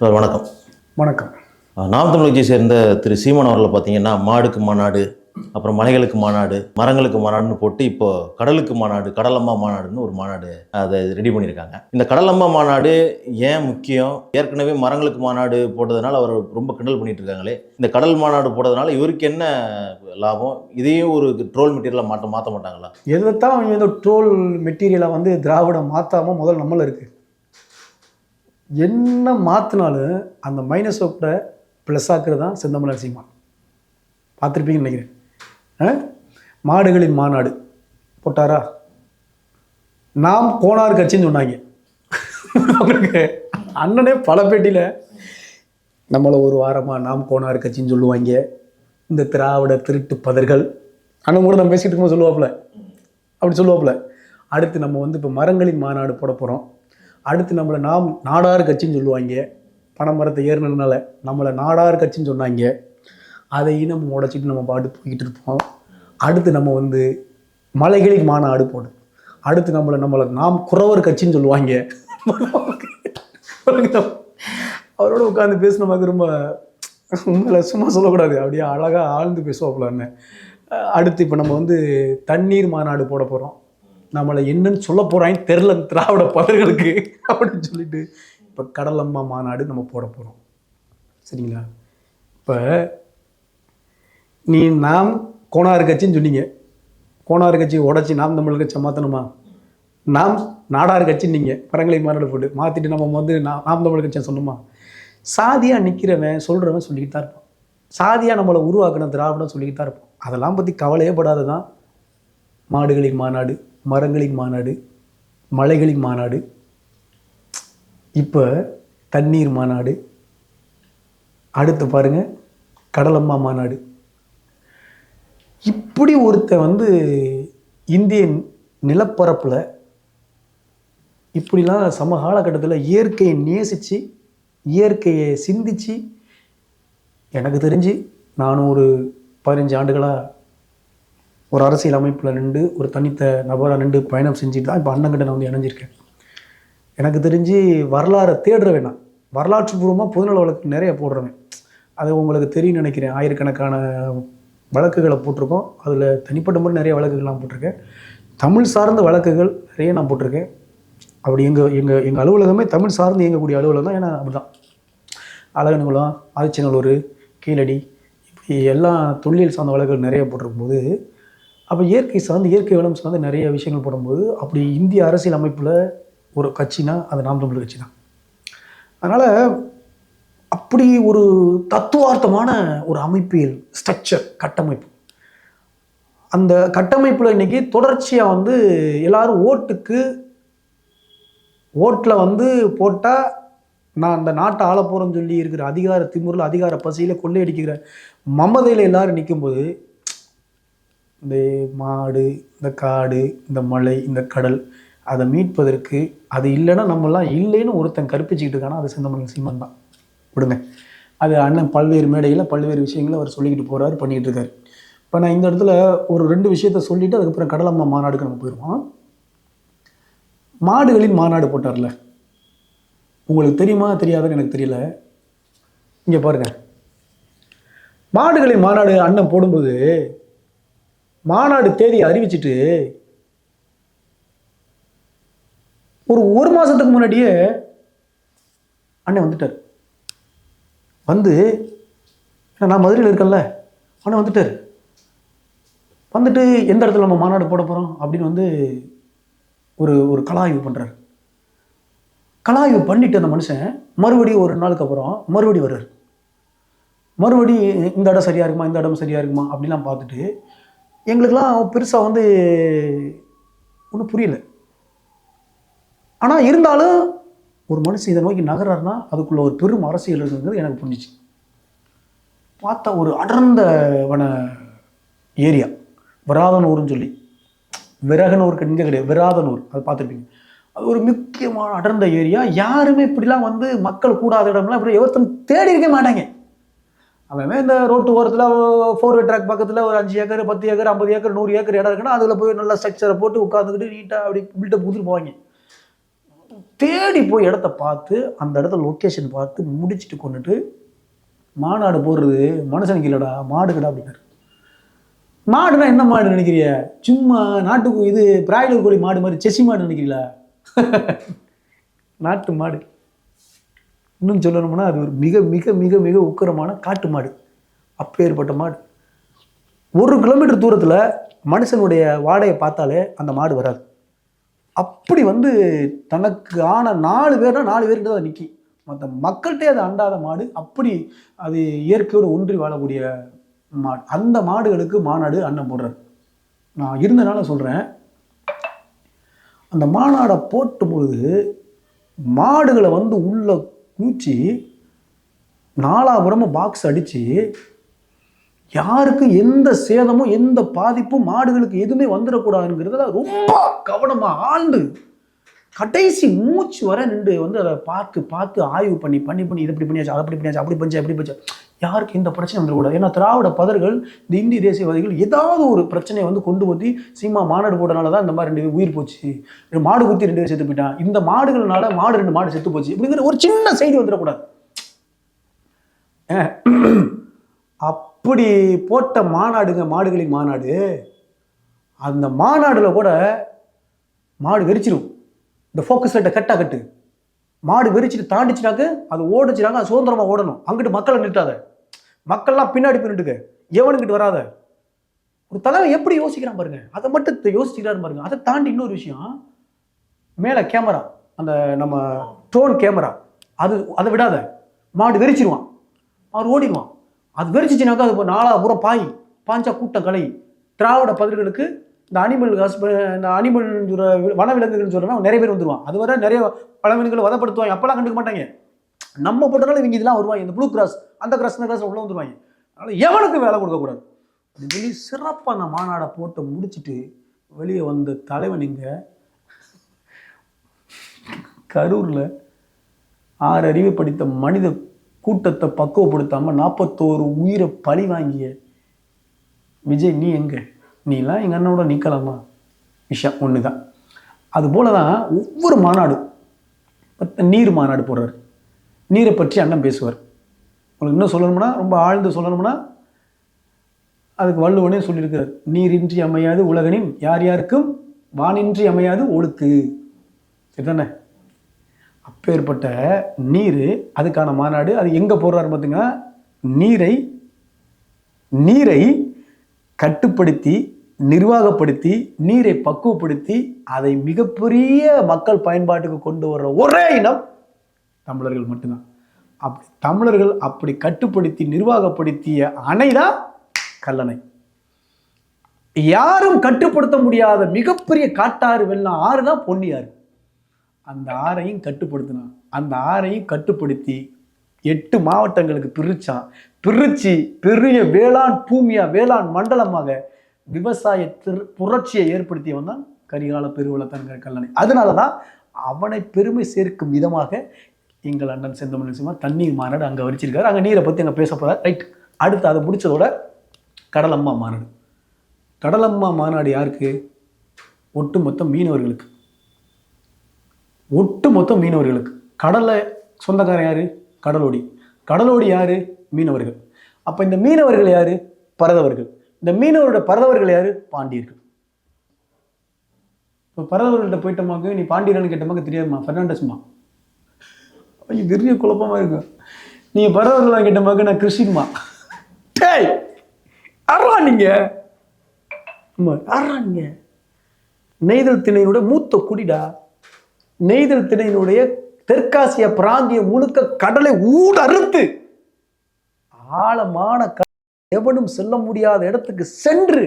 Sir வணக்கம். வணக்கம். நாம் தமிழ் கட்சியை சேர்ந்த திரு சீமான் அவர்களை பார்த்தீங்கன்னா மாடுக்கு மாநாடு அப்புறம் மலைகளுக்கு மாநாடு மரங்களுக்கு மாநாடுன்னு போட்டு இப்போ கடலுக்கு மாநாடு கடலம்மா மாநாடுன்னு ஒரு மாநாடு அதை ரெடி பண்ணியிருக்காங்க. இந்த கடலம்மா மாநாடு ஏன் முக்கியம்? ஏற்கனவே மரங்களுக்கு மாநாடு போட்டதுனால அவர் ரொம்ப கிண்டல் பண்ணிட்டு இருக்காங்களே. இந்த கடல் மாநாடு போட்டதுனால இவருக்கு என்ன லாபம்? இதையும் ஒரு ட்ரோல் மெட்டீரியலாக மாட்ட மாற்ற மாட்டாங்களா? எதைத்தான் அவங்க இந்த ட்ரோல் மெட்டீரியலை வந்து திராவிடம் மாற்றாம முதல்ல நம்மள இருக்கு. என்ன மாற்றினாலும் அந்த மைனஸ் ஒப்பிட ப்ளஸ் ஆக்குறது தான் செந்தமிழர் சீமான் பார்த்துருப்பீங்கன்னு நினைக்கிறேன். ஆ? மாடுகளின் மாநாடு. போட்டாரா? நாம் கோனார் கட்சின்னு சொன்னாங்க. அவங்களுக்கு அண்ணனே பல பேட்டியில் நம்மளை ஒரு வாரமாக நாம் கோனார் கட்சின்னு சொல்லுவாங்க. இந்த திராவிட திருட்டு பதர்கள். அண்ணன் கூட நம்ம பேசிட்டு இருக்கும்போது சொல்லுவாப்புல. அப்படி சொல்லுவாப்புல. அடுத்து நம்ம வந்து இப்போ மரங்களின் மாநாடு போட போகிறோம் அடுத்து நம்மளை நாம் நாடார் கட்சின்னு சொல்லுவாங்க. பனைமரத்தை ஏறினதுனால நம்மளை நாடார் கட்சின்னு சொன்னாங்க. அதையும் நம்ம உடச்சிட்டு நம்ம பாட்டு போய்கிட்டு இருப்போம். அடுத்து நம்ம வந்து மலைகளுக்கு மாநாடு போடும் அடுத்து நம்மளை நம்மளை நாம் குறவர் கட்சின்னு சொல்லுவாங்க. அவரோட உட்காந்து பேசின மாதிரி ரொம்ப உங்களை சும்மா சொல்லக்கூடாது. அப்படியே அழகாக ஆழ்ந்து பேசுவாப்புல அடுத்து இப்போ நம்ம வந்து தண்ணீர் மாநாடு போட போகிறோம் நம்மளை என்னன்னு சொல்ல போகிறாங்க தெரில திராவிட பதர்களுக்கு அப்படின்னு சொல்லிட்டு இப்போ கடலம்மா மாநாடு நம்ம போட போகிறோம் சரிங்களா? இப்போ நீ நாம் கோணார் கட்சின்னு சொன்னீங்க. கோணார் கட்சி உடச்சி நாம் தமிழ் கட்சி மாற்றணுமா நாம் நாடார் கட்சின்னு நீங்கள் பரங்களை மாநாடு போட்டு மாற்றிட்டு நம்ம வந்து நான் நாம் தமிழ் கட்சியை சொன்னோமா சாதியாக நிற்கிறவன் சொல்கிறவன் சொல்லிக்கிட்டு தான் இருப்பான். சாதியாக நம்மளை உருவாக்கின திராவிடம் சொல்லிக்கிட்டு தான் இருப்போம் அதெல்லாம் பற்றி கவலையே படாத தான் மாடுகளின் மாநாடு. மரங்களின் மாநாடு மலைகளின் மாநாடு இப்போ தண்ணீர் மாநாடு அடுத்து பாருங்கள் கடலம்மா மாநாடு. இப்படி ஒருத்தன் வந்து இந்திய நிலப்பரப்பில் இப்படிலாம் சம காலகட்டத்தில் இயற்கையை நேசித்து இயற்கையை சிந்தித்து எனக்கு தெரிஞ்சு நானும் ஒரு பதினஞ்சு ஆண்டுகளாக ஒரு அரசியல் அமைப்பில் நின்று ஒரு தனித்த நபராக நின்று பயணம் செஞ்சுட்டு தான் இப்போ அண்ணங்கிட்ட நான் வந்து இணைஞ்சிருக்கேன். எனக்கு தெரிஞ்சு வரலாறை தேடுற வேணாம். வரலாற்று பூர்வமாக பொதுநல வழக்கு நிறைய போடுறவேன். அது உங்களுக்கு தெரியும் நினைக்கிறேன். ஆயிரக்கணக்கான வழக்குகளை போட்டிருக்கோம். அதில் தனிப்பட்ட முறை நிறைய வழக்குகள்லாம் போட்டிருக்கேன். தமிழ் சார்ந்த வழக்குகள் நிறைய நான் போட்டிருக்கேன். அப்படி எங்கள் எங்கள் எங்கள் அலுவலகமே தமிழ் சார்ந்து இயங்கக்கூடிய அலுவலகம் தான். ஏன்னா அப்படி தான் அழகனுகுளம் ஆதிச்சநல்லூர் கீழடி இப்படி எல்லா தொல்லியல் சார்ந்த வழக்குகள் நிறைய போட்டிருக்கும்போது அப்போ இயற்கை சார்ந்து இயற்கை வளம் சார்ந்து நிறைய விஷயங்கள் போடும்போது அப்படி இந்திய அரசியல் அமைப்பில் ஒரு கட்சினா அது நாம் தமிழர் கட்சி தான். அதனால் அப்படி ஒரு தத்துவார்த்தமான ஒரு அமைப்பியல் ஸ்ட்ரக்சர் கட்டமைப்பு. அந்த கட்டமைப்பில் இன்னைக்கு தொடர்ச்சியாக வந்து எல்லோரும் ஓட்டுக்கு ஓட்டில் வந்து போட்டால் நான் அந்த நாட்டை ஆள போகிறேன்னு சொல்லி இருக்கிற அதிகார திமுறில் அதிகார பசியில் கொள்ளையடிக்கிற மமதையில் எல்லாரும் நிற்கும்போது இந்த மாடு இந்த காடு இந்த மலை இந்த கடல் அதை மீட்பதற்கு அது இல்லைன்னா நம்மலாம் இல்லைன்னு ஒருத்தன் கற்பிச்சுக்கிட்டு இருக்கானா அது சிந்தமணி சீமன் தான். விடுங்க. அது அண்ணன் பல்வேறு மேடையில் பல்வேறு விஷயங்களை அவர் சொல்லிக்கிட்டு போகிறாரு பண்ணிகிட்டு இருக்காரு. இப்போ நான் இந்த இடத்துல ஒரு ரெண்டு விஷயத்த சொல்லிவிட்டு அதுக்கப்புறம் கடலம்மா மாநாடுக்கு நம்ம போயிடுவோம் மாடுகளின் மாநாடு போட்டார்ல. உங்களுக்கு தெரியுமா தெரியாதுன்னு எனக்கு தெரியல. இங்கே பாருங்க. மாடுகளின் மாநாடு அண்ணன் போடும்போது மாநாடு தேதி அறிவிச்சிட்டு ஒரு ஒரு மாதத்துக்கு முன்னாடியே அண்ணன் வந்துட்டார். வந்து நான் மதுரையில் இருக்கேன்ல அண்ணன் வந்துட்டார். வந்துட்டு எந்த இடத்துல நம்ம மாநாடு போட போகிறோம் அப்படின்னு வந்து ஒரு ஒரு கலாய்வு பண்ணுறாரு கலாய்வு பண்ணிட்டு அந்த மனுஷன் மறுபடியும் ஒரு நாளுக்கு அப்புறம் மறுபடி வர்றார். மறுபடி இந்த இடம் சரியாக இருக்குமா இந்த இடம் சரியாக இருக்குமா அப்படிலாம் பார்த்துட்டு எங்களுக்கெல்லாம் பெருசாக வந்து ஒன்றும் புரியல. ஆனால் இருந்தாலும் ஒரு மனுஷன் இதை நோக்கி நகர்றாருன்னா அதுக்குள்ள ஒரு பெரும் அரசியல் இருக்குங்கிறது எனக்கு புரிஞ்சிச்சு. பார்த்தா ஒரு அடர்ந்த வன ஏரியா. விராதனூர்னு சொல்லி. விரகனூர் இங்கே கிடையாது. விராதனூர். அது பார்த்துருப்பீங்க. அது ஒரு முக்கியமான அடர்ந்த ஏரியா. யாருமே இப்படிலாம் வந்து மக்கள் கூடாத இடம்லாம் இப்படி ஒருத்தன் தேடி இருக்க மாட்டாங்க. அவன் இந்த ரோட்டு ஓரத்தில் ஃபோர் வே ட்ராக் பக்கத்தில் ஒரு அஞ்சு ஏக்கர் பத்து ஏக்கர் ஐம்பது ஏக்கர் நூறு ஏக்கர் இடம் இருக்குன்னா அதில் போய் நல்லா ஸ்ட்ரக்சரை போட்டு உட்காந்துக்கிட்டு நீட்டாக அப்படி பில்டப் கொடுத்துட்டு போவாங்க. தேடி போய் இடத்த பார்த்து அந்த இடத்த லொக்கேஷன் பார்த்து முடிச்சுட்டு கொண்டுட்டு மாநாடு போடுறது மனுஷனுக்கு இல்லைடா மாடுக்குடா அப்படின்னாரு. மாடுனா என்ன மாடு நினைக்கிறிய? சும்மா நாட்டுக்கு இது பிராய்லர் கோழி மாடு மாதிரி செசி மாடு நினைக்கிறீங்களா? நாட்டு மாடு. இன்னும் சொல்லணும்னா அது ஒரு மிக மிக மிக மிக உக்கரமான காட்டு மாடு. அப்பேற்பட்ட மாடு. ஒரு கிலோமீட்டர் தூரத்தில் மனுஷனுடைய வாடையை பார்த்தாலே அந்த மாடு வராது. அப்படி வந்து தனக்கு ஆன நாலு பேர்னா நாலு பேர்கிட்ட தான் நிற்கி மற்ற மக்கள்கிட்டே அது அண்டாத மாடு. அப்படி அது இயற்கையோடு ஒன்றி வாழக்கூடிய மாடு. அந்த மாடுகளுக்கு மாநாடு அண்ணன் போடுறாரு. நான் இருந்தனால சொல்கிறேன் அந்த மாநாடை போட்ட பொழுது மாடுகளை வந்து உள்ள கூச்சி நாலாபுரமும் பாக்ஸ் அடித்து யாருக்கு எந்த சேதமும் எந்த பாதிப்பும் மாடுகளுக்கு எதுவுமே வந்துடக்கூடாதுங்கிறதுல ரொம்ப கவனமாக ஆழ்ந்து கடைசி மூச்சு வர நின்று வந்து அதை பார்த்து பார்த்து ஆய்வு பண்ணி பண்ணி பண்ணி இது இப்படி பண்ணியாச்சு அதை அப்படி பண்ணியாச்சு அப்படி பண்ணி அப்படி பண்ணி யாருக்கு இந்த பிரச்சனை வந்துடக்கூடாது? ஏன்னா திராவிட பதர்கள் இந்த இந்திய தேசியவாதிகள் ஏதாவது ஒரு பிரச்சனையை வந்து கொண்டு வந்து சீமா மாநாடு போட்டனால தான் இந்த மாதிரி ரெண்டு உயிர் போச்சு. ரெண்டு மாடு குத்தி ரெண்டு பேர் செத்து போயிட்டான். இந்த மாடுகள்னால மாடு ரெண்டு மாடு செத்து போச்சு. இப்படிங்கிற ஒரு சின்ன செய்தி வந்துடக்கூடாது. அப்படி போட்ட மாநாடுங்க மாடுகளின் மாநாடு அந்த மாநாடில் கூட மாடு வெறிச்சிடும் இந்த ஃபோக்கஸ் லைட்டை கட்டா கட்டு மாடு வெறிச்சிட்டு தாண்டிச்சுனாக்க அது ஓடிச்சினாக்க அது சுதந்திரமாக ஓடணும். அங்கிட்டு மக்களை நிறுத்தாத. மக்கள்லாம் பின்னாடி பின்னிட்டுக்க எவனுங்கிட்டு வராத. ஒரு தலைவன் எப்படி யோசிக்கிறான் பாருங்க. அதை மட்டும் யோசிச்சுக்கிறாரு பாருங்க. அதை தாண்டி இன்னொரு விஷயம். மேலே கேமரா அந்த நம்ம ட்ரோன் கேமரா அது அதை விடாத. மாடு வெறிச்சிருவான். அவர் ஓடிடுவான். அது வெறிச்சிச்சுனாக்கா அது இப்போ நாலா பாய். பாஞ்சா கூட்டம் கலை. திராவிட பதில்களுக்கு இந்த அனிமல் ஹஸ்ப இந்த அனிமல் வனவிலங்குகள்னு சொல்கிறவங்க நிறைய பேர் வந்துருவான் அது வர நிறைய பழவிலங்குகளை வதப்படுத்துவாங்க. அப்போல்லாம் கண்டுக்க மாட்டாங்க. நம்ம போட்டனால இவங்க இதெல்லாம் வருவாங்க. இந்த ப்ளூ கிராஸ் அந்த கிராஸ் இந்த கிராஸ் உள்ள வந்துருவாங்க. அதனால் எவனுக்கு வேலை கொடுக்கக்கூடாது? அப்படின்னு சொல்லி சிறப்பாக அந்த மாநாடை போட்டு முடிச்சிட்டு வெளியே வந்த தலைவன் இங்கே. கரூரில் ஆறு அறிவு படித்த மனித கூட்டத்தை பக்குவப்படுத்தாமல் நாற்பத்தோரு உயிரை பழி வாங்கிய விஜய் நீ எங்கே? நீலாம் எங்கள் அண்ணனோட நிற்கலாமா விஷயம் ஒன்று தான் அதுபோல தான் ஒவ்வொரு மாநாடும் நீர் மாநாடு போடுறார் நீரை பற்றி அண்ணன் பேசுவார். உங்களுக்கு இன்னும் சொல்லணும்னா ரொம்ப ஆழ்ந்து சொல்லணும்னா அதுக்கு வள்ளுவனே சொல்லியிருக்கிறார். நீரின்றி அமையாது உலகனின் யார் யாருக்கும் வானின்றி அமையாது ஒழுக்கு. சரிதானே? அப்பேற்பட்ட நீர் அதுக்கான மாநாடு. அது எங்கே போடுறாரு பார்த்தீங்கன்னா நீரை நீரை கட்டுப்படுத்தி நிர்வாகப்படுத்தி நீரை பக்குவப்படுத்தி அதை மிகப்பெரிய மக்கள் பயன்பாட்டுக்கு கொண்டு வர்ற ஒரே இனம் தமிழர்கள் மட்டும்தான். அப்படி தமிழர்கள் அப்படி கட்டுப்படுத்தி நிர்வாகப்படுத்திய அணை தான் கல்லணை. யாரும் கட்டுப்படுத்த முடியாத மிகப்பெரிய காட்டாறு வெள்ளம் ஆறு தான் பொன்னியாறு. அந்த ஆறையும் கட்டுப்படுத்தினான். அந்த ஆறையும் கட்டுப்படுத்தி எட்டு மாவட்டங்களுக்கு பிரிச்சான். பிரித்து பெரிய வேளாண் பூமியாக வேளாண் மண்டலமாக விவசாய திரு புரட்சியை ஏற்படுத்தியவன் தான் கரிகால பெருவளத்தன்கிற கல்லணை அதனால தான் அவனை பெருமை சேர்க்கும் விதமாக எங்கள் அண்ணன் செந்தமிழ் சிம்மா தண்ணீர் மாநாடு அங்கே வரிச்சிருக்காரு. அங்கே நீரை பற்றி அங்கே பேச போகிறார் ரைட் அடுத்து அதை முடிச்சதோட கடலம்மா மாநாடு கடலம்மா மாநாடு யாருக்கு? ஒட்டுமொத்த மீனவர்களுக்கு. ஒட்டுமொத்த மீனவர்களுக்கு. கடலை சொந்தக்காரன் யாரு? கடலோடி. கடலோடி யாரு? மீனவர்கள். அப்போ இந்த மீனவர்கள் யாரு? பரதவர்கள். இந்த மீனவரோட பரதவர்கள் யாரு? பாண்டியர்கள். இப்போ பரதவர்கள்ட்ட போயிட்டோமாக்கு நீ பாண்டியர்கள்னு கேட்டமாக்கு தெரியாதுமா? ஃபெர்னாண்டஸ்மா ஐயோ பெரிய குழப்பமா இருக்கு. நீ பரதவர்களா கேட்டமாக்கு நான் கிறிஸ்டின்மா? டேய் யாரா நீங்க? ஆமாம் யாரா நீங்க? நெய்தல் திணையினுடைய மூத்த குடிடா. நெய்தல் திணையினுடைய தெற்காசிய பிராந்தியம் முழுக்க கடலை ஊடறுத்து ஆழமான க- எவனும் செல்ல முடியாத இடத்துக்கு சென்று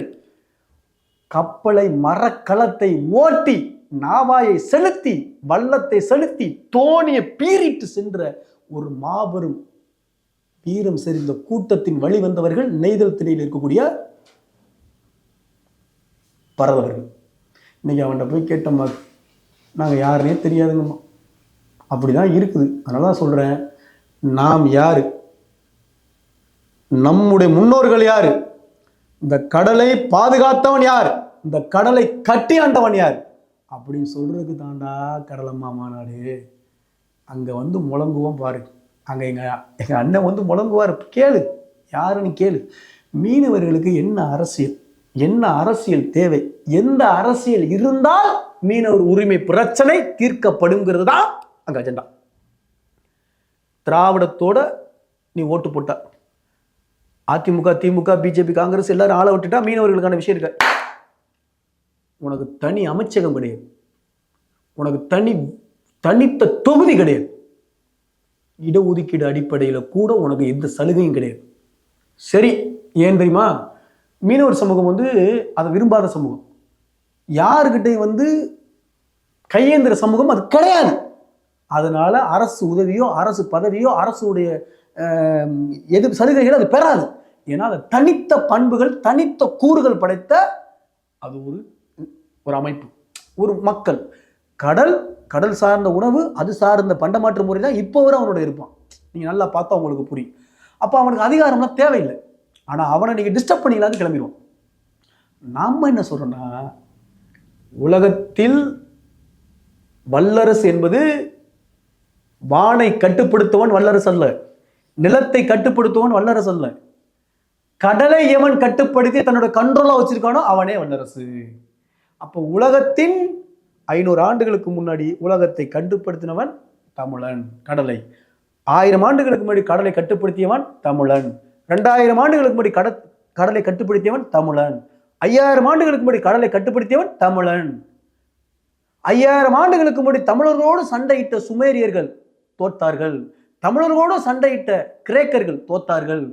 கப்பலை மரக்கலத்தை ஓட்டி நாவாயை செலுத்தி வள்ளத்தை செலுத்தி தோணியை பீறிட்டு சென்ற ஒரு மாபெரும் வீரம் செறிந்த கூட்டத்தின் வழி வந்தவர்கள் நெய்தல் திணையில் இருக்கக்கூடிய பரதவர்கள். இன்னைக்கு அவன்கிட்ட போய் கேட்டோம்மா நாங்கள் யாருனே தெரியாதுங்கம்மா. அப்படிதான் இருக்குது. அதனால தான் சொல்கிறேன் நாம் யார்? நம்முடைய முன்னோர்கள் யார்? இந்த கடலை பாதுகாத்தவன் யார்? இந்த கடலை கட்டி ஆண்டவன் யார்? அப்படின்னு சொல்கிறதுக்கு தாண்டா கடலம்மா மாநாடு. அங்கே வந்து முழங்குவோம் பாரு. அங்கே எங்கள் எங்கள் அண்ணன் வந்து முழங்குவார். கேளு. யாருன்னு கேளு. மீனவர்களுக்கு என்ன அரசியல்? என்ன அரசியல் தேவை? எந்த அரசியல் இருந்தால் மீனவர் உரிமை பிரச்சனை தீர்க்கப்படுங்கிறது தான் அங்கே அஜெண்டா திராவிடத்தோட நீ ஓட்டு போட்ட. அதிமுக திமுக பிஜேபி காங்கிரஸ் எல்லாரும் ஆளை விட்டுட்டா மீனவர்களுக்கான விஷயம் இருக்க. உனக்கு தனி அமைச்சகம் கிடையாது. உனக்கு தனி தனித்த தொகுதி கிடையாது. இடஒதுக்கீடு அடிப்படையில் கூட உனக்கு எந்த சலுகையும் கிடையாது. சரி ஏன் தெரியுமா? மீனவர் சமூகம் வந்து அதை விரும்பாத சமூகம். யாருக்கிட்டையும் வந்து கையேந்திர சமூகம் அது கிடையாது. அதனால் அரசு உதவியோ அரசு பதவியோ அரசுடைய எது சலுகைகள் அது பெறாது. ஏன்னா அது தனித்த பண்புகள் தனித்த கூறுகள் படைத்த அது ஒரு ஒரு அமைப்பு ஒரு மக்கள். கடல் கடல் சார்ந்த உணவு அது சார்ந்த பண்டமாற்று முறை தான் இப்போ வரை அவனோட இருப்பான். நீங்கள் நல்லா பார்த்தா உங்களுக்கு புரியும். அப்போ அவனுக்கு அதிகாரம்லாம் தேவையில்லை. ஆனால் அவனை நீங்கள் டிஸ்டர்ப் பண்ணிக்கலாம்னு கிளம்பிடுவான் நாம் என்ன சொல்கிறோன்னா உலகத்தில் வல்லரசு என்பது வானை கட்டுப்படுத்துவன் வல்லரசு அல்ல நிலத்தை கட்டுப்படுத்துவன் வல்லரசு அல்ல கடலை எவன் கட்டுப்படுத்தி தன்னோட கண்ட்ரோலா வச்சிருக்கானோ அவனே வல்லரசு. அப்போ உலகத்தின் ஐநூறு ஆண்டுகளுக்கு முன்னாடி உலகத்தை கட்டுப்படுத்தினவன் தமிழன் கடலை. ஆயிரம் ஆண்டுகளுக்கு முன்னாடி கடலை கட்டுப்படுத்தியவன் தமிழன். ரெண்டாயிரம் ஆண்டுகளுக்கு முன்னாடி கட கடலை கட்டுப்படுத்தியவன் தமிழன். ஐயாயிரம் ஆண்டுகளுக்கு முன்னாடி கடலை கட்டுப்படுத்தியவன் தமிழன். ஐயாயிரம் ஆண்டுகளுக்கு முன்னாடி தமிழரோடு சண்டையிட்ட சுமேரியர்கள் தோத்தார்கள். தமிழர்களோடு சண்டையிட்ட கிரேக்கர்கள் தோத்தார்கள்.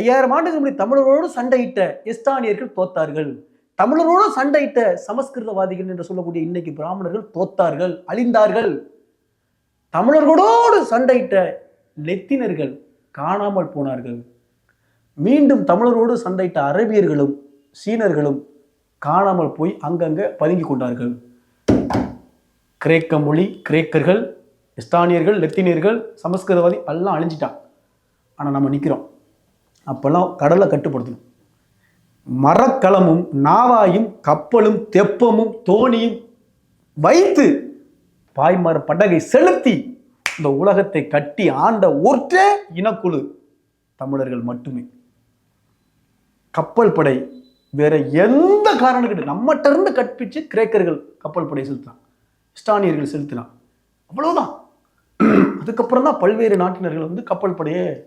ஐயாயிரம் ஆண்டுகள் முன்னாடி தமிழர்களோடு சண்டையிட்ட இஸ்தானியர்கள் தோத்தார்கள். தமிழரோடு சண்டையிட்ட சமஸ்கிருதவாதிகள் என்று சொல்லக்கூடிய இன்னைக்கு பிராமணர்கள் தோத்தார்கள் அழிந்தார்கள். தமிழர்களோடு சண்டையிட்ட லெத்தினர்கள் காணாமல் போனார்கள். மீண்டும் தமிழரோடு சண்டையிட்ட அரபியர்களும் சீனர்களும் காணாமல் போய் அங்கங்கே பதுங்கி கொண்டார்கள். கிரேக்க மொழி கிரேக்கர்கள் எஸ்தானியர்கள் லெத்தினியர்கள் சமஸ்கிருதவாதி எல்லாம் அழிஞ்சிட்டான் ஆனால் நம்ம நிற்கிறோம் அப்போல்லாம் கடலை கட்டுப்படுத்தணும். மரக்கலமும் நாவாயும் கப்பலும் தெப்பமும் தோணியும் வைத்து பாய்மர படகை செலுத்தி இந்த உலகத்தை கட்டி ஆண்ட ஒற்றே இனக்குழு தமிழர்கள் மட்டுமே. கப்பல் படை வேற எந்த காரணம் கிடையாது. நம்மகிட்ட இருந்து கற்பிச்சு கிரேக்கர்கள் கப்பல் படை செலுத்தினான் ஸ்டானியர்கள் செலுத்தினான் அவ்வளவுதான். அதுக்கப்புறம் தான் பல்வேறு நாட்டினர்கள் வந்து கப்பல் படையை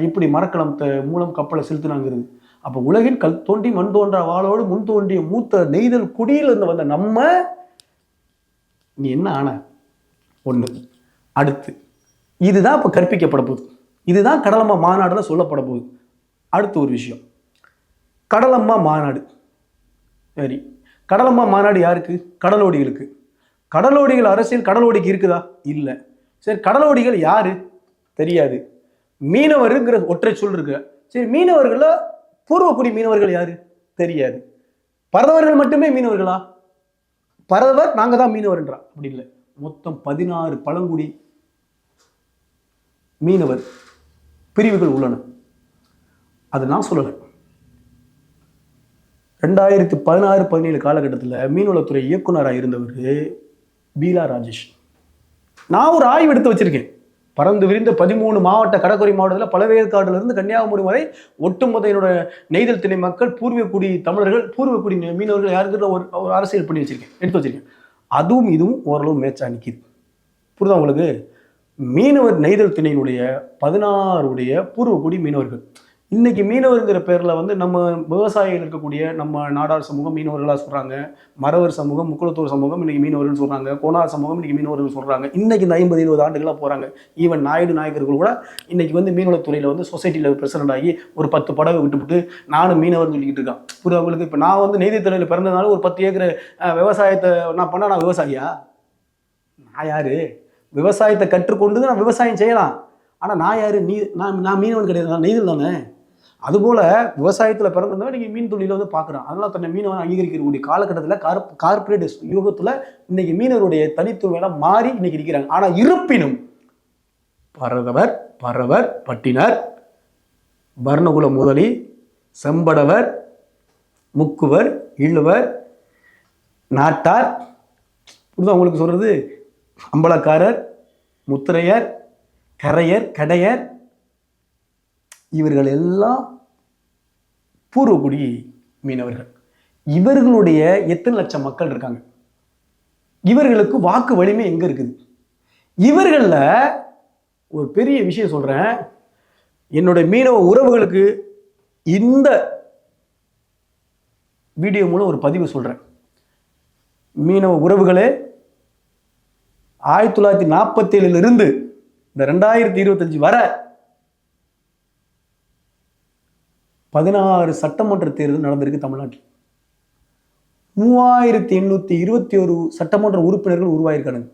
இப்படி மரக்கலம் த- மூலம் கப்பலை செலுத்தினாங்கிறது. அப்போ உலகின் கல் தோண்டி மண் தோன்றா வாழோடு முன் தோன்றிய மூத்த நெய்தல் குடியிலிருந்து வந்த நம்ம நீ என்ன ஆன? ஒன்று அடுத்து. இதுதான் இப்போ கற்பிக்கப்பட போகுது. இதுதான் கடலம்மா மாநாடில் சொல்லப்பட போகுது. அடுத்து ஒரு விஷயம். கடலம்மா மாநாடு. சரி. கடலம்மா மாநாடு யாருக்கு? கடலோடிகளுக்கு. கடலோடிகள் அரசியல் கடலோடிக்கு இருக்குதா? இல்லை. சரி கடலோடிகள் யாரு? தெரியாது. மீனவருங்கிற ஒற்றை சொல் இருக்கு. சரி மீனவர்கள பூர்வக்குடி மீனவர்கள் யாரு? தெரியாது. பரதவர்கள் மட்டுமே மீனவர்களா? பரதவர் நாங்க தான் மீனவர்ன்றா அப்படி இல்லை. மொத்தம் பதினாறு பழங்குடி மீனவர் பிரிவுகள் உள்ளன. அது நான் சொல்லலை. ரெண்டாயிரத்தி பதினாறு பதினேழு காலகட்டத்தில் மீன்வளத்துறை இயக்குனராக இருந்தவர் பீலா ராஜேஷ். நான் ஒரு ஆய்வு எடுத்து வச்சிருக்கேன். பறந்து விரிந்த பதிமூணு மாவட்ட கடற்கரை மாவட்டத்தில் பழவேற்காடுலேருந்து கன்னியாகுமரி வரை ஒட்டுமொத்த என்னோட நெய்தல் திணை மக்கள் பூர்வக்குடி தமிழர்கள் பூர்வக்குடி மீனவர்கள் யாருக்கிட்ட ஒரு ஒரு அரசியல் பண்ணி வச்சிருக்கேன். எடுத்து வச்சிருக்கேன். அதுவும் இதுவும் ஓரளவு மேட்சாக நிற்கிது புரிதா உங்களுக்கு? மீனவர் நெய்தல் திணையினுடைய பதினாறுடைய பூர்வக்குடி மீனவர்கள். இன்னைக்கு மீனவருங்கிற பேரில் வந்து நம்ம விவசாயிகள் இருக்கக்கூடிய நம்ம நாடார் சமூகம் மீனவர்களாக சொல்கிறாங்க மறவர் சமூகம் முக்குளத்தூர் சமூகம் இன்னைக்கு மீனவர்கள் சொல்கிறாங்க கோனார் சமூகம் இன்னைக்கு மீனவர்கள் சொல்கிறாங்க இன்னைக்கு இந்த ஐம்பது இருபது ஆண்டுகளாக போகிறாங்க ஈவன் நாயுடு நாயக்கர்கள் கூட இன்னைக்கு வந்து மீனவத்துறையில் வந்து சொசைட்டியில் பிரசிடண்ட் ஆகி ஒரு பத்து படகு விட்டுவிட்டு நானும் மீனவர்னு சொல்லிக்கிட்டு இருக்கான். புரியுதா அவங்களுக்கு இப்போ நான் வந்து நெய்தி துறையில் பிறந்ததுனால ஒரு பத்து ஏக்கர் விவசாயத்தை நான் பண்ணால் நான் விவசாயியா? நான் யார்? விவசாயத்தை கற்றுக்கொண்டு நான் விவசாயம் செய்யலாம். ஆனால் நான் யார்? நீ நான் நான் மீனவன் கிடையாது. நான் நெய்தல் தானே? அதுபோல் விவசாயத்தில் பிறந்திருந்தவன் நீங்கள் மீன் தொழிலில் வந்து பார்க்குறான் அதனால் தன்னை மீனவன் அங்கீகரிக்கக்கூடிய காலகட்டத்தில் கார்ப் கார்பரேட் யுகத்தில் இன்றைக்கி மீனவருடைய தனித்துவம் மாறி இன்னைக்கு இருக்கிறாங்க ஆனால் இருப்பினும் பரதவர் பரவர் பட்டினர் வர்ணகுல முதலி செம்படவர் முக்குவர் இழுவர் நாட்டார் புரியுதா உங்களுக்கு சொல்கிறது அம்பலக்காரர் முத்திரையர் கரையர் கடையர் இவர்கள் எல்லாம் பூர்வகுடி மீனவர்கள். இவர்களுடைய எத்தனை லட்சம் மக்கள் இருக்காங்க? இவர்களுக்கு வாக்கு வலிமை எங்கே இருக்குது? இவர்களில் ஒரு பெரிய விஷயம் சொல்கிறேன் என்னுடைய மீனவ உறவுகளுக்கு இந்த வீடியோ மூலம் ஒரு பதிவு சொல்கிறேன் மீனவ உறவுகளே ஆயிரத்தி தொள்ளாயிரத்தி நாற்பத்தி இருந்து இந்த ரெண்டாயிரத்தி இருபத்தஞ்சி வரை பதினாறு சட்டமன்ற தேர்தல் நடந்திருக்கு தமிழ்நாட்டில். மூவாயிரத்தி எண்ணூற்றி இருபத்தி ஒரு சட்டமன்ற உறுப்பினர்கள் உருவாயிருக்கானுங்க.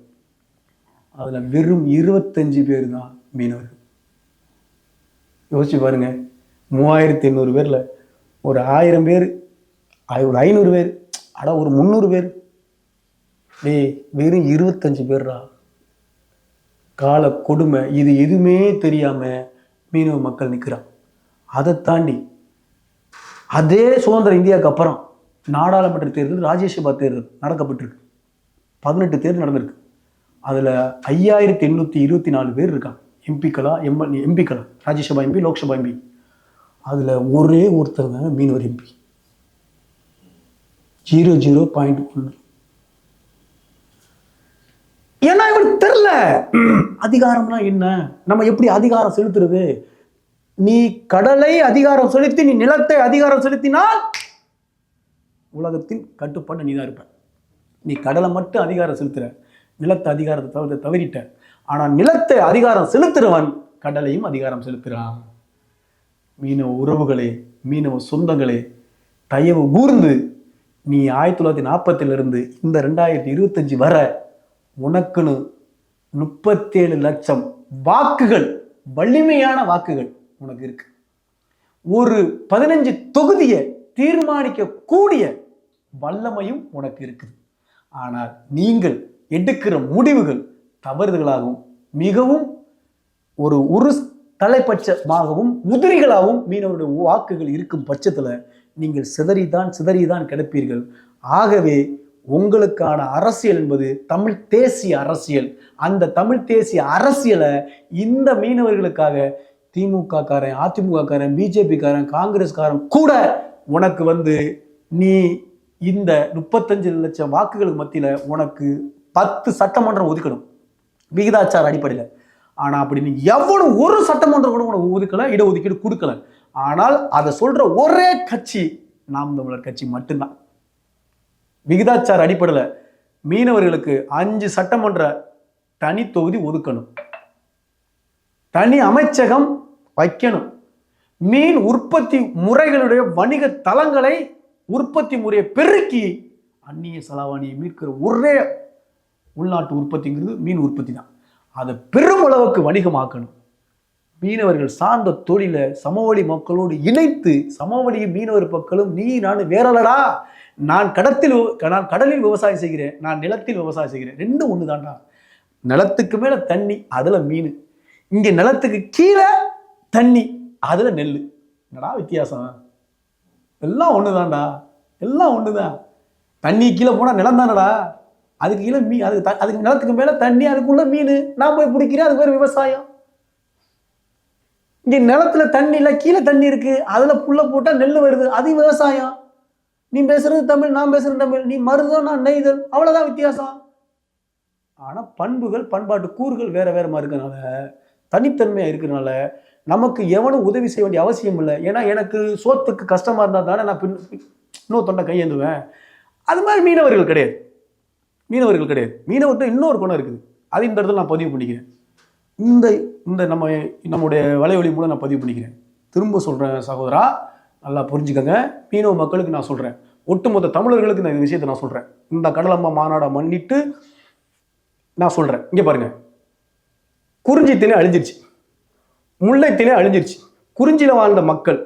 அதில் வெறும் இருபத்தஞ்சு பேர் தான் மீனவர்கள். யோசிச்சு பாருங்க மூவாயிரத்தி எண்ணூறு பேரில் ஒரு ஆயிரம் பேர் ஒரு ஐநூறு பேர் அட ஒரு முந்நூறு பேர். டேய் வெறும் இருபத்தஞ்சு பேர்ரா? கால கொடுமை இது எதுவுமே தெரியாம மீனவ மக்கள் நிற்கிறான் அதை தாண்டி அதே சுதந்திர இந்தியாவுக்கு அப்புறம் நாடாளுமன்ற தேர்தல் ராஜ்யசபா தேர்தல் நடக்கப்பட்டிருக்கு. பதினெட்டு தேர்தல் நடந்திருக்கு. அதில் ஐயாயிரத்தி எண்ணூற்றி இருபத்தி நாலு பேர் இருக்காங்க. எம்பிக்களா எம்எல் எம்பிக்களா ராஜ்யசபா எம்பி லோக்சபா எம்பி அதில் ஒரே ஒருத்தர் தாங்க மீனவர் எம்பி ஜீரோ ஜீரோ பாயிண்ட் ஒன்று. ஏன்னா இவனுக்கு தெரில அதிகாரம்னா என்ன? நம்ம எப்படி அதிகாரம் செலுத்துறது? நீ கடலை அதிகாரம் செலுத்தி நீ நிலத்தை அதிகாரம் செலுத்தினால் உலகத்தின் கட்டுப்பாடு நீ தான் இருப்ப. நீ கடலை மட்டும் அதிகாரம் செலுத்துற. நிலத்தை அதிகாரத்தை தவிர தவறிட்ட. ஆனால் நிலத்தை அதிகாரம் செலுத்துறவன் கடலையும் அதிகாரம் செலுத்துகிறான் மீனவ உறவுகளே மீனவ சொந்தங்களே தயவு கூர்ந்து நீ ஆயிரத்தி தொள்ளாயிரத்தி நாற்பத்திலிருந்து இந்த ரெண்டாயிரத்தி இருபத்தஞ்சி வர உனக்குன்னு முப்பத்தேழு லட்சம் வாக்குகள் வலிமையான வாக்குகள் உனக்கு இருக்கு. ஒரு பதினஞ்சு தொகுதியை தீர்மானிக்க கூடிய வல்லமையும் உனக்கு இருக்குது. ஆனால் நீங்கள் எடுக்கிற முடிவுகள் தவறுதலாகவும் மிகவும் ஒரு ஒரு தலைப்பட்சமாகவும் உதிரிகளாகவும் மீனவருடைய வாக்குகள் இருக்கும் பட்சத்தில் நீங்கள் சிதறிதான் சிதறிதான் கிடப்பீர்கள். ஆகவே உங்களுக்கான அரசியல் என்பது தமிழ் தேசிய அரசியல். அந்த தமிழ் தேசிய அரசியலை இந்த மீனவர்களுக்காக திமுக காரன் அதிமுக காரன் பிஜேபி காரன் காங்கிரஸ் காரன் கூட உனக்கு வந்து நீ இந்த முப்பத்தஞ்சு லட்சம் வாக்குகளுக்கு மத்தியில் உனக்கு பத்து சட்டமன்றம் ஒதுக்கணும். விகிதாச்சார அடிப்படையில். ஆனால் அப்படி நீ எவ்வளவு ஒரு சட்டமன்றம் கூட உனக்கு ஒதுக்கலை இடஒதுக்கீடு கொடுக்கல. ஆனால் அதை சொல்கிற ஒரே கட்சி நாம் தமிழர் கட்சி மட்டும்தான். விகிதாச்சார அடிப்படையில் மீனவர்களுக்கு அஞ்சு சட்டமன்ற தனி தொகுதி ஒதுக்கணும். தனி அமைச்சகம் வைக்கணும். மீன் உற்பத்தி முறைகளுடைய வணிக தளங்களை உற்பத்தி முறையை பெருக்கி அந்நிய செலவாணியை மீட்கிற ஒரே உள்நாட்டு உற்பத்திங்கிறது மீன் உற்பத்தி தான். அதை பெரும் அளவுக்கு வணிகமாக்கணும். மீனவர்கள் சார்ந்த தொழிலை சமவெளி மக்களோடு இணைத்து சமவெளியும் மீனவர் மக்களும் நீ நான் வேறலடா நான் கடத்தில் நான் கடலில் விவசாயம் செய்கிறேன் நான் நிலத்தில் விவசாயம் செய்கிறேன். ரெண்டும் ஒன்று தான்டா நிலத்துக்கு மேலே தண்ணி அதில் மீன். இங்கே நிலத்துக்கு கீழே தண்ணி அதில் நெல் என்னடா வித்தியாசம்? எல்லாம் ஒன்று தான்டா எல்லாம் ஒன்று தான் தண்ணி கீழே போனால் நிலம் தானடா. அதுக்கு கீழே மீன் அதுக்கு த- அதுக்கு நிலத்துக்கு மேலே தண்ணி அதுக்குள்ள மீன். நான் போய் பிடிக்கிறேன் அதுக்கு பேர் விவசாயம். இங்கே நிலத்துல தண்ணி இல்லை கீழே தண்ணி இருக்கு. அதில் புல்ல போட்டால் நெல் வருது. அது விவசாயம். நீ பேசுறது தமிழ் நான் பேசுறது தமிழ். நீ மருதம் நான் நெய்தல். அவ்வளோதான் வித்தியாசம். ஆனால் பண்புகள் பண்பாட்டு கூறுகள் வேற வேறு மாதிரி இருக்கனால தனித்தன்மையாக இருக்கிறனால நமக்கு எவனும் உதவி செய்ய வேண்டிய அவசியம் இல்லை. ஏன்னா எனக்கு சோத்துக்கு கஷ்டமாக இருந்தால் தானே நான் பின் இன்னொரு தொண்டை கையேந்துவேன். அது மாதிரி மீனவர்கள் கிடையாது. மீனவர்கள் கிடையாது. மீனவர்கிட்ட இன்னொரு குணம் இருக்குது. அது இந்த இடத்துல நான் பதிவு பண்ணிக்கிறேன். இந்த இந்த நம்ம நம்முடைய வலைவலி மூலம் நான் பதிவு பண்ணிக்கிறேன். திரும்ப சொல்கிறேன் சகோதரா. நல்லா புரிஞ்சுக்கோங்க. மீனவ மக்களுக்கு நான் சொல்கிறேன் ஒட்டுமொத்த தமிழர்களுக்கு நான் இந்த விஷயத்தை நான் சொல்கிறேன் இந்த கடலம்மா மாநாடை மன்னிட்டு நான் சொல்கிறேன் இங்கே பாருங்கள் குறிஞ்சி குறிஞ்சித்திலே அழிஞ்சிருச்சு. முல்லை முல்லைத்திலே அழிஞ்சிருச்சு. குறிஞ்சியில் வாழ்ந்த மக்கள்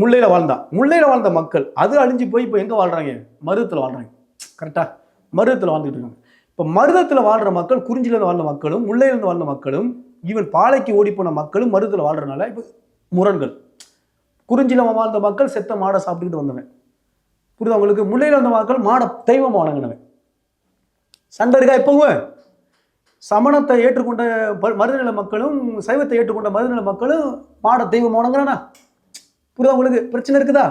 முல்லையில் வாழ்ந்தா முல்லையில் வாழ்ந்த மக்கள் அது அழிஞ்சு போய் இப்போ எங்கே வாழ்கிறாங்க மருதத்தில் வாழ்கிறாங்க கரெக்டாக மருதத்தில் வாழ்ந்துட்டு இருக்காங்க. இப்போ மருதத்தில் வாழ்கிற மக்கள் குறிஞ்சிலேருந்து வாழ்ந்த மக்களும் முல்லையிலேருந்து வாழ்ந்த மக்களும் ஈவன் பாலைக்கு ஓடிப்போன மக்களும் மருதத்தில் வாழ்றதுனால இப்போ முரண்கள். குறிஞ்சியில் வாழ்ந்த மக்கள் செத்த மாடை சாப்பிட்டுக்கிட்டு வந்தவன். புரியுதா உங்களுக்கு? முல்லையில் வந்த மக்கள் மாடை தெய்வமாக வணங்கினவன். சண்டை இருக்கா இப்போவும்? சமணத்தை ஏற்றுக்கொண்ட ப- மருதநில மக்களும் சைவத்தை ஏற்றுக்கொண்ட மருதநில மக்களும் மாட தெய்வமானங்கிறானா வணங்குறானா புரியுதா உங்களுக்கு? பிரச்சனை இருக்குதா?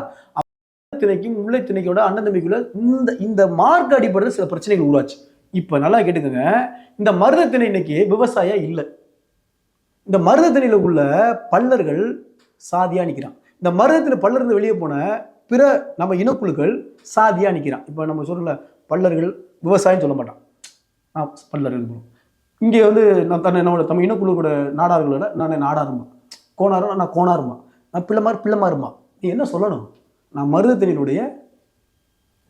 திணைக்கும் முல்லை திணைக்கோட அண்ணன் தம்பிக்குள்ள இந்த இந்த மார்க் அடிப்படையில் சில பிரச்சனைகள் உருவாச்சு. இப்போ நல்லா கேட்டுக்கோங்க. இந்த மருத திணை இன்னைக்கு விவசாயம் இல்லை. இந்த மருத திணையில் உள்ள பல்லர்கள் சாதியா நிற்கிறான் இந்த மருதத்தில் பல்லருந்து வெளியே போன பிற நம்ம இனக்குழுக்கள் சாதியா நிற்கிறான் இப்போ நம்ம சொல்லல பல்லர்கள் விவசாயம் சொல்ல மாட்டான். ஆ பல்லர்கள் இங்கே வந்து நான் தன்னை என்னோட தமிழ் இனக்குழு கூட நாடார்களோட நான் நாடாருமா? கோணாரும் நான் கோணாருமா நான் பிள்ளைமார் பிள்ளைமாருமா நீ என்ன சொல்லணும்? நான் மருதத்தினுடைய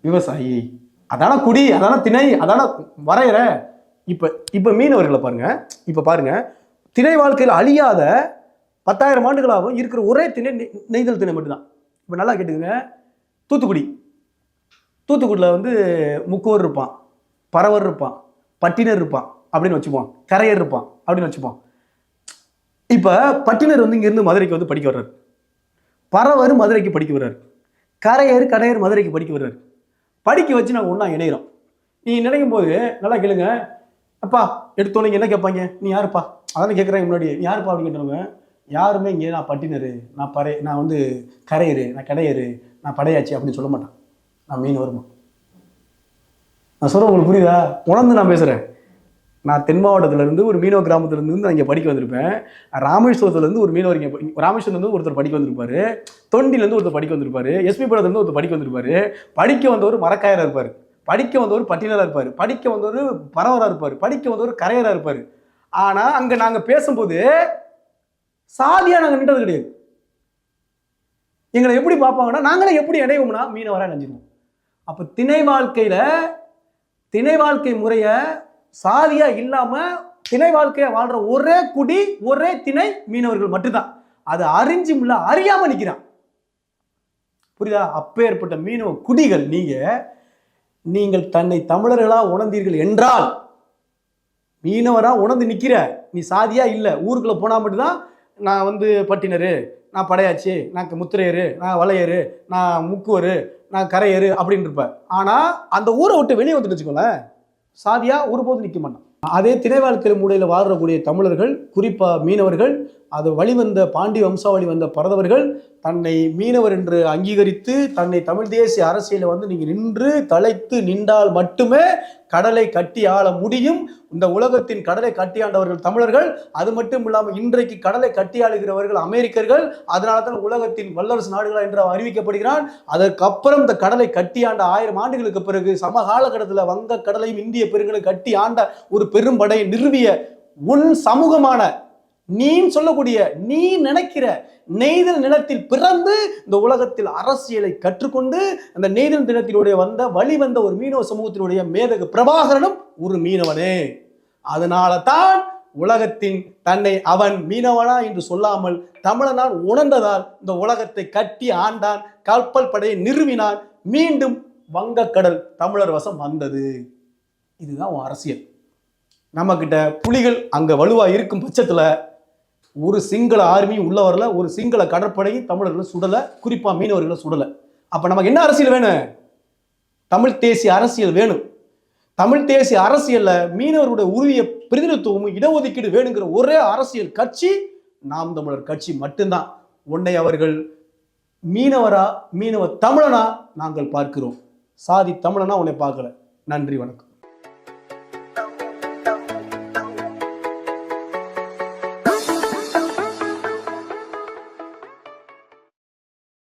விவசாயி. அதான குடி அதான திணை அதான வரையற. இப்போ இப்போ மீனவர்களை பாருங்க. இப்போ பாருங்க. திணை வாழ்க்கையில் அழியாத பத்தாயிரம் ஆண்டுகளாகவும் இருக்கிற ஒரே திணை நெ- நெய்தல் திணை மட்டும்தான். இப்போ நல்லா கேட்டுக்கோங்க. தூத்துக்குடி. தூத்துக்குடியில் வந்து முக்கோர் இருப்பான் பறவர் இருப்பான் பட்டினர் இருப்பான். அப்படின்னு வச்சுப்போம். கரையர் இருப்பான் அப்படின்னு வச்சுப்போம். இப்போ பட்டினர் வந்து இங்கேருந்து மதுரைக்கு வந்து படிக்க வர்றாரு. பறவர் மதுரைக்கு படிக்க வர்றாரு. கரையர் கடையர் மதுரைக்கு படிக்க வர்றாரு. படிக்க வச்சு நாங்கள் ஒன்றா இணையிறோம். நீ நினைக்கும் போது நல்லா கேளுங்க. அப்பா எடுத்தோன்னே என்ன கேட்பாங்க? நீ யாருப்பா? அதானே கேட்குறாங்க முன்னாடி நீ யாருப்பா? அப்படின்னு கேட்டவங்க யாருமே இங்கே நான் பட்டினர். நான் பறை நான் வந்து கரையரு நான் கடையர் நான் படையாச்சு அப்படின்னு சொல்ல மாட்டான். நான் மீன் வருமா நான் சொல்கிறேன் உங்களுக்கு புரியுதா? உணர்ந்து நான் பேசுகிறேன் நான் தென் மாவட்டத்திலேருந்து ஒரு மீனவ கிராமத்துலேருந்து நான் இங்கே படிக்க வந்திருப்பேன். ராமேஸ்வரத்துலேருந்து ஒரு மீனவர் இங்கே ராமேஸ்வரத்துலேருந்து ஒருத்தர் படிக்க வந்திருப்பாரு. தொண்டிலேருந்து ஒருத்தர் படிக்க வந்திருப்பாரு. எஸ்பி படத்துலேருந்து ஒருத்தர் படிக்க வந்திருப்பாரு. படிக்க வந்தவர் மரக்காயராக இருப்பார். படிக்க வந்தவர் பட்டினராக இருப்பார். படிக்க வந்தவர் பரவராக இருப்பார். படிக்க வந்தவர் கரையராக இருப்பார். ஆனால் அங்கே நாங்கள் பேசும்போது சாதியாக நாங்கள் நின்றது கிடையாது. எங்களை எப்படி பார்ப்பாங்கன்னா நாங்களே எப்படி இணைவோம்னா மீனவராக நினைஞ்சிருவோம் அப்போ திணை வாழ்க்கையில் திணை வாழ்க்கை முறையை சாதியா இல்லாம திணை வாழ்க்கையை வாழ்ற ஒரே குடி ஒரே திணை மீனவர்கள் மட்டும்தான். அது அறிஞ்சும் இல்ல அறியாம நிக்கிறான். புரியுதா? அப்பேற்பட்ட மீனவ குடிகள் நீங்க நீங்கள் தன்னை தமிழர்களா உணர்ந்தீர்கள் என்றால் மீனவரா உணர்ந்து நிக்கிற நீ சாதியா இல்லை ஊருக்குள்ள போனா மட்டும்தான் நான் வந்து பட்டினரு நான் படையாச்சு நான் முத்திரையரு நான் வளையரு நான் முக்குவரு நான் கரையரு அப்படின்னு இருப்பேன் ஆனால் அந்த ஊரை விட்டு வெளியே வந்துட்டு வச்சுக்கோங்களேன். சாதியாக ஒருபோது நிற்க மாட்டான். அதே திணை மூடையில் வாழக்கூடிய தமிழர்கள் குறிப்பாக மீனவர்கள் அது வழிவந்த பாண்டி வம்சாவளி வந்த பரதவர்கள் தன்னை மீனவர் என்று அங்கீகரித்து தன்னை தமிழ் தேசிய அரசியலை வந்து நீங்கள் நின்று தலைத்து நின்றால் மட்டுமே கடலை கட்டி ஆள முடியும். இந்த உலகத்தின் கடலை கட்டி ஆண்டவர்கள் தமிழர்கள் அது மட்டும் இல்லாமல் இன்றைக்கு கடலை கட்டி ஆளுகிறவர்கள் அமெரிக்கர்கள் அதனால தான் உலகத்தின் வல்லரசு நாடுகள் என்று அறிவிக்கப்படுகிறான் அதற்கப்புறம் இந்த கடலை கட்டி ஆண்ட ஆயிரம் ஆண்டுகளுக்கு பிறகு சமகாலகட்டத்தில் வங்க கடலையும் இந்திய பெருங்கலை கட்டி ஆண்ட ஒரு பெரும்படையை நிறுவிய உன் சமூகமான நீ சொல்லக்கூடிய நீ நினைக்கிற நெய்தல் நிலத்தில் பிறந்து இந்த உலகத்தில் அரசியலை கற்றுக்கொண்டு அந்த நெய்தல் நிலத்தினுடைய வந்த வழி வந்த ஒரு மீனவ சமூகத்தினுடைய மேதகு பிரபாகரனும் ஒரு மீனவனே. அதனால தான் உலகத்தின் தன்னை அவன் மீனவனா என்று சொல்லாமல் தமிழனான் உணர்ந்ததால் இந்த உலகத்தை கட்டி ஆண்டான் கப்பல் படையை நிறுவினான் மீண்டும் வங்கக்கடல் தமிழர் வசம் வந்தது. இதுதான் அரசியல். நம்மக்கிட்ட புலிகள் அங்கே வலுவாக இருக்கும் பட்சத்தில் ஒரு சிங்கள ஆர்மி உள்ள வரல ஒரு சிங்கள கடற்படையும் தமிழர்களை சுடலை குறிப்பாக மீனவர்களை சுடலை. அப்போ நமக்கு என்ன அரசியல் வேணும்? தமிழ் தேசிய அரசியல் வேணும். தமிழ் தேசிய அரசியல்ல மீனவர்களுடைய உரிய பிரதிநிதித்துவமும் இடஒதுக்கீடு வேணுங்கிற ஒரே அரசியல் கட்சி நாம் தமிழர் கட்சி மட்டும்தான். உன்னை அவர்கள் மீனவரா மீனவ தமிழனா நாங்கள் பார்க்கிறோம். சாதி தமிழனா உன்னை பார்க்கல. நன்றி வணக்கம்.